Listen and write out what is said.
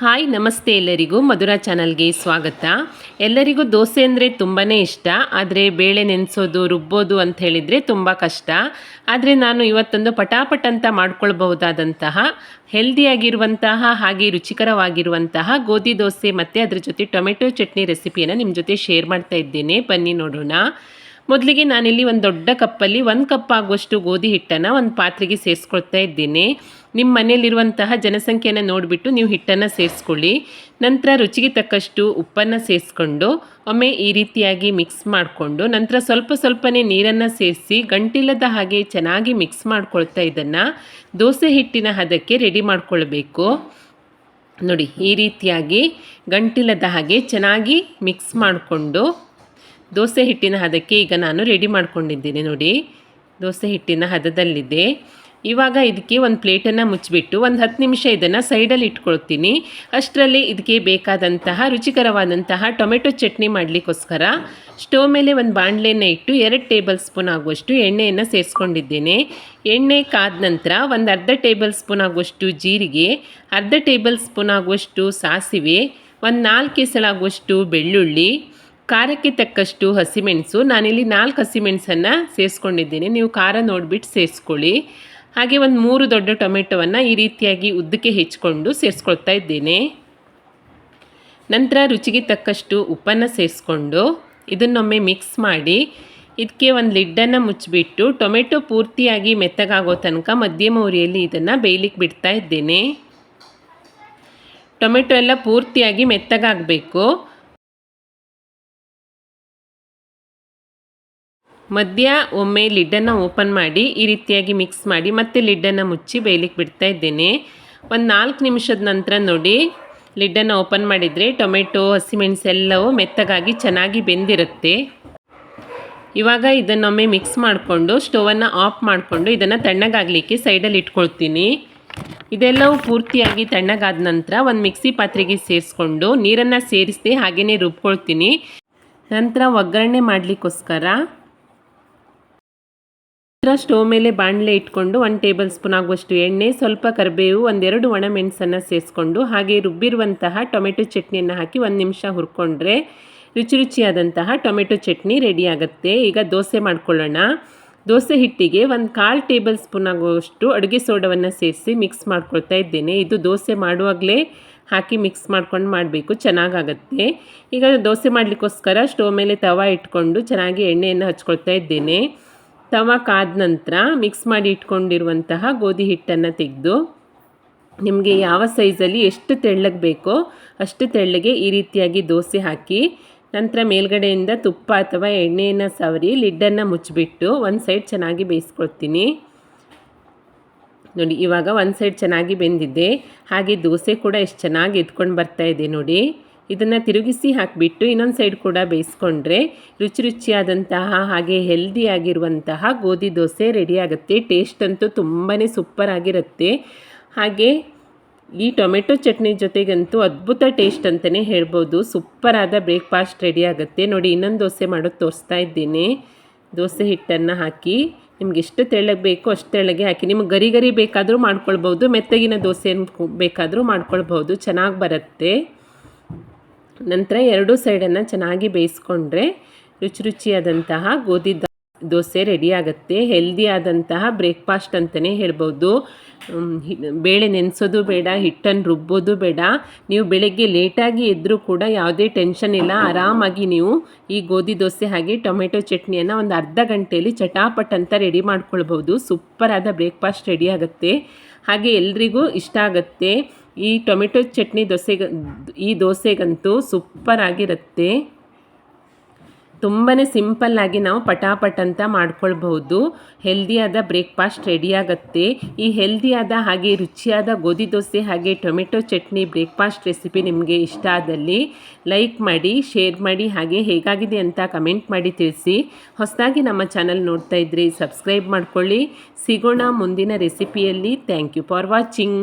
Hi, ನಮಸ್ತೆ ಎಲ್ಲರಿಗೂ. ಮಧುರಾ ಚಾನಲ್ಗೆ ಸ್ವಾಗತ. ಎಲ್ಲರಿಗೂ ದೋಸೆ ಅಂದರೆ ತುಂಬಾ ಇಷ್ಟ. ಆದರೆ ಬೇಳೆ ನೆನೆಸೋದು, ರುಬ್ಬೋದು ಅಂತ ಹೇಳಿದರೆ ತುಂಬ ಕಷ್ಟ. ಆದರೆ ನಾನು ಇವತ್ತೊಂದು ಪಟಾಪಟ್ ಅಂತ ಮಾಡ್ಕೊಳ್ಬಹುದಾದಂತಹ, ಹೆಲ್ದಿಯಾಗಿರುವಂತಹ ಹಾಗೆ ರುಚಿಕರವಾಗಿರುವಂತಹ ಗೋಧಿ ದೋಸೆ ಮತ್ತು ಅದರ ಜೊತೆ ಟೊಮೆಟೊ ಚಟ್ನಿ ರೆಸಿಪಿಯನ್ನು ನಿಮ್ಮ ಜೊತೆ ಶೇರ್ ಮಾಡ್ತಾ ಇದ್ದೇನೆ. ಬನ್ನಿ ನೋಡೋಣ. ಮೊದಲಿಗೆ ನಾನಿಲ್ಲಿ ಒಂದು ದೊಡ್ಡ ಕಪ್ಪಲ್ಲಿ ಒಂದು ಕಪ್ ಆಗುವಷ್ಟು ಗೋಧಿ ಹಿಟ್ಟನ್ನು ಒಂದು ಪಾತ್ರೆಗೆ ಸೇರಿಸ್ಕೊಳ್ತಾ ಇದ್ದೀನಿ. ನಿಮ್ಮ ಮನೆಯಲ್ಲಿರುವಂತಹ ಜನಸಂಖ್ಯೆಯನ್ನು ನೋಡಿಬಿಟ್ಟು ನೀವು ಹಿಟ್ಟನ್ನು ಸೇರಿಸ್ಕೊಳ್ಳಿ. ನಂತರ ರುಚಿಗೆ ತಕ್ಕಷ್ಟು ಉಪ್ಪನ್ನು ಸೇರಿಸ್ಕೊಂಡು, ಒಮ್ಮೆ ಈ ರೀತಿಯಾಗಿ ಮಿಕ್ಸ್ ಮಾಡಿಕೊಂಡು, ನಂತರ ಸ್ವಲ್ಪ ಸ್ವಲ್ಪನೇ ನೀರನ್ನು ಸೇರಿಸಿ, ಗಂಟಿಲ್ಲದ ಹಾಗೆ ಚೆನ್ನಾಗಿ ಮಿಕ್ಸ್ ಮಾಡ್ಕೊಳ್ತಾ ಇದನ್ನು ದೋಸೆ ಹಿಟ್ಟಿನ ಹದಕ್ಕೆ ರೆಡಿ ಮಾಡಿಕೊಳ್ಬೇಕು. ನೋಡಿ, ಈ ರೀತಿಯಾಗಿ ಗಂಟಿಲ್ಲದ ಹಾಗೆ ಚೆನ್ನಾಗಿ ಮಿಕ್ಸ್ ಮಾಡಿಕೊಂಡು, ದೋಸೆ ಹಿಟ್ಟಿನ ಹದಕ್ಕೆ ಈಗ ನಾನು ರೆಡಿ ಮಾಡ್ಕೊಂಡಿದ್ದೀನಿ. ನೋಡಿ, ದೋಸೆ ಹಿಟ್ಟಿನ ಹದದಲ್ಲಿದೆ. ಇವಾಗ ಇದಕ್ಕೆ ಒಂದು ಪ್ಲೇಟನ್ನು ಮುಚ್ಚಿಬಿಟ್ಟು ಒಂದು ಹತ್ತು ನಿಮಿಷ ಇದನ್ನು ಸೈಡಲ್ಲಿ ಇಟ್ಕೊಳ್ತೀನಿ. ಅಷ್ಟರಲ್ಲಿ ಇದಕ್ಕೆ ಬೇಕಾದಂತಹ ರುಚಿಕರವಾದಂತಹ ಟೊಮೆಟೊ ಚಟ್ನಿ ಮಾಡಲಿಕ್ಕೋಸ್ಕರ ಸ್ಟೋವ್ ಮೇಲೆ ಒಂದು ಬಾಣಲೆಯನ್ನು ಇಟ್ಟು ಎರಡು ಟೇಬಲ್ ಸ್ಪೂನ್ ಆಗುವಷ್ಟು ಎಣ್ಣೆಯನ್ನು ಸೇರಿಸ್ಕೊಂಡಿದ್ದೇನೆ. ಎಣ್ಣೆ ಕಾದ ನಂತರ ಒಂದು ಅರ್ಧ ಟೇಬಲ್ ಸ್ಪೂನ್ ಆಗುವಷ್ಟು ಜೀರಿಗೆ, ಅರ್ಧ ಟೇಬಲ್ ಸ್ಪೂನ್ ಆಗುವಷ್ಟು ಸಾಸಿವೆ, ಒಂದು ನಾಲ್ಕು ಕೆಸಳಾಗುವಷ್ಟು ಬೆಳ್ಳುಳ್ಳಿ, ಖಾರಕ್ಕೆ ತಕ್ಕಷ್ಟು ಹಸಿಮೆಣಸು. ನಾನಿಲ್ಲಿ ನಾಲ್ಕು ಹಸಿಮೆಣಸನ್ನು ಸೇರಿಸ್ಕೊಂಡಿದ್ದೀನಿ. ನೀವು ಖಾರ ನೋಡಿಬಿಟ್ಟು ಸೇರಿಸ್ಕೊಳ್ಳಿ. ಹಾಗೆ ಒಂದು ಮೂರು ದೊಡ್ಡ ಟೊಮೆಟೊವನ್ನು ಈ ರೀತಿಯಾಗಿ ಉದ್ದಕ್ಕೆ ಹೆಚ್ಚಿಕೊಂಡು ಸೇರಿಸ್ಕೊಳ್ತಾ ಇದ್ದೇನೆ. ನಂತರ ರುಚಿಗೆ ತಕ್ಕಷ್ಟು ಉಪ್ಪನ್ನು ಸೇರಿಸ್ಕೊಂಡು ಇದನ್ನೊಮ್ಮೆ ಮಿಕ್ಸ್ ಮಾಡಿ ಇದಕ್ಕೆ ಒಂದು ಲಿಡ್ಡನ್ನು ಮುಚ್ಚಿಬಿಟ್ಟು ಟೊಮೆಟೊ ಪೂರ್ತಿಯಾಗಿ ಮೆತ್ತಗಾಗೋ ತನಕ ಮಧ್ಯಮ ಉರಿಯಲ್ಲಿ ಇದನ್ನು ಬೇಯಲಿಕ್ಕೆ ಬಿಡ್ತಾ ಇದ್ದೇನೆ. ಟೊಮೆಟೊ ಎಲ್ಲ ಪೂರ್ತಿಯಾಗಿ ಮೆತ್ತಗಾಗಬೇಕು. ಮಧ್ಯ ಒಮ್ಮೆ ಲಿಡ್ಡನ್ನು ಓಪನ್ ಮಾಡಿ, ಈ ರೀತಿಯಾಗಿ ಮಿಕ್ಸ್ ಮಾಡಿ, ಮತ್ತೆ ಲಿಡ್ಡನ್ನು ಮುಚ್ಚಿ ಬೇಯಲಿಕ್ಕೆ ಬಿಡ್ತಾ ಇದ್ದೇನೆ. ಒಂದು ನಾಲ್ಕು ನಿಮಿಷದ ನಂತರ ನೋಡಿ, ಲಿಡ್ಡನ್ನು ಓಪನ್ ಮಾಡಿದರೆ ಟೊಮೆಟೊ ಹಸಿಮೆಣಸೆಲ್ಲವೂ ಮೆತ್ತಗಾಗಿ ಚೆನ್ನಾಗಿ ಬೆಂದಿರುತ್ತೆ. ಇವಾಗ ಇದನ್ನೊಮ್ಮೆ ಮಿಕ್ಸ್ ಮಾಡಿಕೊಂಡು, ಸ್ಟೋವನ್ನು ಆಫ್ ಮಾಡಿಕೊಂಡು ಇದನ್ನು ತಣ್ಣಗಾಗಲಿಕ್ಕೆ ಸೈಡಲ್ಲಿ ಇಟ್ಕೊಳ್ತೀನಿ. ಇದೆಲ್ಲವೂ ಪೂರ್ತಿಯಾಗಿ ತಣ್ಣಗಾದ ನಂತರ ಒಂದು ಮಿಕ್ಸಿ ಪಾತ್ರೆಗೆ ಸೇರಿಸ್ಕೊಂಡು ನೀರನ್ನು ಸೇರಿಸಿ ಹಾಗೆಯೇ ರುಬ್ಕೊಳ್ತೀನಿ. ನಂತರ ಒಗ್ಗರಣೆ ಮಾಡಲಿಕ್ಕೋಸ್ಕರ ನಂತರ ಸ್ಟೋವ್ ಮೇಲೆ ಬಾಣಲೆ ಇಟ್ಕೊಂಡು ಒಂದು ಟೇಬಲ್ ಸ್ಪೂನ್ ಆಗುವಷ್ಟು ಎಣ್ಣೆ, ಸ್ವಲ್ಪ ಕರಿಬೇವು, ಒಂದೆರಡು ಒಣಮೆಣಸನ್ನು ಸೇರಿಸ್ಕೊಂಡು ಹಾಗೆ ರುಬ್ಬಿರುವಂತಹ ಟೊಮೆಟೊ ಚಟ್ನಿಯನ್ನು ಹಾಕಿ ಒಂದು ನಿಮಿಷ ಹುರ್ಕೊಂಡ್ರೆ ರುಚಿ ರುಚಿಯಾದಂತಹ ಟೊಮೆಟೊ ಚಟ್ನಿ ರೆಡಿ ಆಗುತ್ತೆ. ಈಗ ದೋಸೆ ಮಾಡ್ಕೊಳ್ಳೋಣ. ದೋಸೆ ಹಿಟ್ಟಿಗೆ ಒಂದು ಕಾಲು ಟೇಬಲ್ ಸ್ಪೂನ್ ಆಗುವಷ್ಟು ಅಡುಗೆ ಸೋಡವನ್ನು ಸೇರಿಸಿ ಮಿಕ್ಸ್ ಮಾಡ್ಕೊಳ್ತಾ ಇದ್ದೇನೆ. ಇದು ದೋಸೆ ಮಾಡುವಾಗಲೇ ಹಾಕಿ ಮಿಕ್ಸ್ ಮಾಡ್ಕೊಂಡು ಮಾಡಬೇಕು, ಚೆನ್ನಾಗಾಗತ್ತೆ. ಈಗ ದೋಸೆ ಮಾಡಲಿಕ್ಕೋಸ್ಕರ ಸ್ಟೋವ್ ಮೇಲೆ ತವ ಇಟ್ಕೊಂಡು ಚೆನ್ನಾಗಿ ಎಣ್ಣೆಯನ್ನು ಹಚ್ಕೊಳ್ತಾ ಇದ್ದೇನೆ. ತವ ಕಾದ ನಂತರ ಮಿಕ್ಸ್ ಮಾಡಿ ಇಟ್ಕೊಂಡಿರುವಂತಹ ಗೋಧಿ ಹಿಟ್ಟನ್ನು ತೆಗೆದು ನಿಮಗೆ ಯಾವ ಸೈಜಲ್ಲಿ ಎಷ್ಟು ತೆಳ್ಳಗೆ ಬೇಕೋ ಅಷ್ಟು ತೆಳ್ಳಗೆ ಈ ರೀತಿಯಾಗಿ ದೋಸೆ ಹಾಕಿ, ನಂತರ ಮೇಲ್ಗಡೆಯಿಂದ ತುಪ್ಪ ಅಥವಾ ಎಣ್ಣೆಯನ್ನು ಸವರಿ ಲಿಡ್ಡನ್ನು ಮುಚ್ಚಿಬಿಟ್ಟು ಒಂದು ಸೈಡ್ ಚೆನ್ನಾಗಿ ಬೇಯಿಸ್ಕೊಳ್ತೀನಿ. ನೋಡಿ, ಇವಾಗ ಒಂದು ಸೈಡ್ ಚೆನ್ನಾಗಿ ಬೆಂದಿದೆ. ಹಾಗೆ ದೋಸೆ ಕೂಡ ಎಷ್ಟು ಚೆನ್ನಾಗಿ ಎತ್ಕೊಂಡು ಬರ್ತಾ ಇದೆ ನೋಡಿ. ಇದನ್ನು ತಿರುಗಿಸಿ ಹಾಕಿಬಿಟ್ಟು ಇನ್ನೊಂದು ಸೈಡ್ ಕೂಡ ಬೇಯಿಸ್ಕೊಂಡ್ರೆ ರುಚಿ ರುಚಿಯಾದಂತಹ ಹಾಗೆ ಹೆಲ್ದಿಯಾಗಿರುವಂತಹ ಗೋಧಿ ದೋಸೆ ರೆಡಿ ಆಗುತ್ತೆ. ಟೇಸ್ಟ್ ಅಂತೂ ತುಂಬಾ ಸೂಪರ್ ಆಗಿರುತ್ತೆ. ಹಾಗೆ ಈ ಟೊಮೆಟೊ ಚಟ್ನಿ ಜೊತೆಗಂತೂ ಅದ್ಭುತ ಟೇಸ್ಟ್ ಅಂತಲೇ ಹೇಳ್ಬೋದು. ಸೂಪರಾದ ಬ್ರೇಕ್ಫಾಸ್ಟ್ ರೆಡಿ ಆಗುತ್ತೆ. ನೋಡಿ, ಇನ್ನೊಂದು ದೋಸೆ ಮಾಡೋದು ತೋರಿಸ್ತಾ ಇದ್ದೀನಿ. ದೋಸೆ ಹಿಟ್ಟನ್ನು ಹಾಕಿ ನಿಮ್ಗೆ ಎಷ್ಟು ತೆಳ್ಳಗೆ ಬೇಕೋ ಅಷ್ಟು ತೆಳ್ಳಗೆ ಹಾಕಿ ನಿಮ್ಗೆ ಗರಿ ಗರಿ ಬೇಕಾದರೂ ಮಾಡ್ಕೊಳ್ಬೋದು, ಮೆತ್ತಗಿನ ದೋಸೆ ಬೇಕಾದರೂ ಮಾಡ್ಕೊಳ್ಬೋದು. ಚೆನ್ನಾಗಿ ಬರುತ್ತೆ. ನಂತರ ಎರಡೂ ಸೈಡನ್ನು ಚೆನ್ನಾಗಿ ಬೇಯಿಸ್ಕೊಂಡ್ರೆ ರುಚಿ ರುಚಿಯಾದಂತಹ ಗೋಧಿ ದೋಸೆ ರೆಡಿ ಆಗುತ್ತೆ. ಹೆಲ್ದಿಯಾದಂತಹ ಬ್ರೇಕ್ಫಾಸ್ಟ್ ಅಂತಲೇ ಹೇಳ್ಬೋದು. ಬೇಳೆ ನೆನೆಸೋದು ಬೇಡ, ಹಿಟ್ಟನ್ನು ರುಬ್ಬೋದು ಬೇಡ. ನೀವು ಬೆಳಗ್ಗೆ ಲೇಟಾಗಿ ಎದ್ದರೂ ಕೂಡ ಯಾವುದೇ ಟೆನ್ಷನ್ ಇಲ್ಲ. ಆರಾಮಾಗಿ ನೀವು ಈ ಗೋಧಿ ದೋಸೆ ಹಾಗೆ ಟೊಮೆಟೊ ಚಟ್ನಿಯನ್ನು ಒಂದು ಅರ್ಧ ಗಂಟೆಯಲ್ಲಿ ಚಟಾಪಟ್ ಅಂತ ರೆಡಿ ಮಾಡ್ಕೊಳ್ಬೋದು. ಸೂಪರಾದ ಬ್ರೇಕ್ಫಾಸ್ಟ್ ರೆಡಿ ಆಗುತ್ತೆ. ಹಾಗೆ ಎಲ್ರಿಗೂ ಇಷ್ಟ ಆಗುತ್ತೆ. ಈ ಟೊಮೆಟೊ ಚಟ್ನಿ ದೋಸೆಗೆ, ಈ ದೋಸೆಗಂತೂ ಸೂಪರ್ ಆಗಿರುತ್ತೆ ತುಂಬಾ ಸಿಂಪಲ್ಲಾಗಿ ನಾವು ಪಟಾಪಟ್ ಅಂತ ಮಾಡ್ಕೊಳ್ಬಹುದು. ಹೆಲ್ದಿಯಾದ ಬ್ರೇಕ್ಫಾಸ್ಟ್ ರೆಡಿಯಾಗತ್ತೆ. ಈ ಹೆಲ್ದಿಯಾದ ಹಾಗೆ ರುಚಿಯಾದ ಗೋಧಿ ದೋಸೆ ಹಾಗೆ ಟೊಮೆಟೊ ಚಟ್ನಿ ಬ್ರೇಕ್ಫಾಸ್ಟ್ ರೆಸಿಪಿ ನಿಮಗೆ ಇಷ್ಟ ಆದಲ್ಲಿ ಲೈಕ್ ಮಾಡಿ, ಶೇರ್ ಮಾಡಿ, ಹಾಗೆ ಹೇಗಾಗಿದೆ ಅಂತ ಕಮೆಂಟ್ ಮಾಡಿ ತಿಳಿಸಿ. ಹೊಸದಾಗಿ ನಮ್ಮ ಚಾನಲ್ ನೋಡ್ತಾ ಇದ್ರಿ ಸಬ್ಸ್ಕ್ರೈಬ್ ಮಾಡ್ಕೊಳ್ಳಿ. ಸಿಗೋಣ ಮುಂದಿನ ರೆಸಿಪಿಯಲ್ಲಿ. Thank you for watching.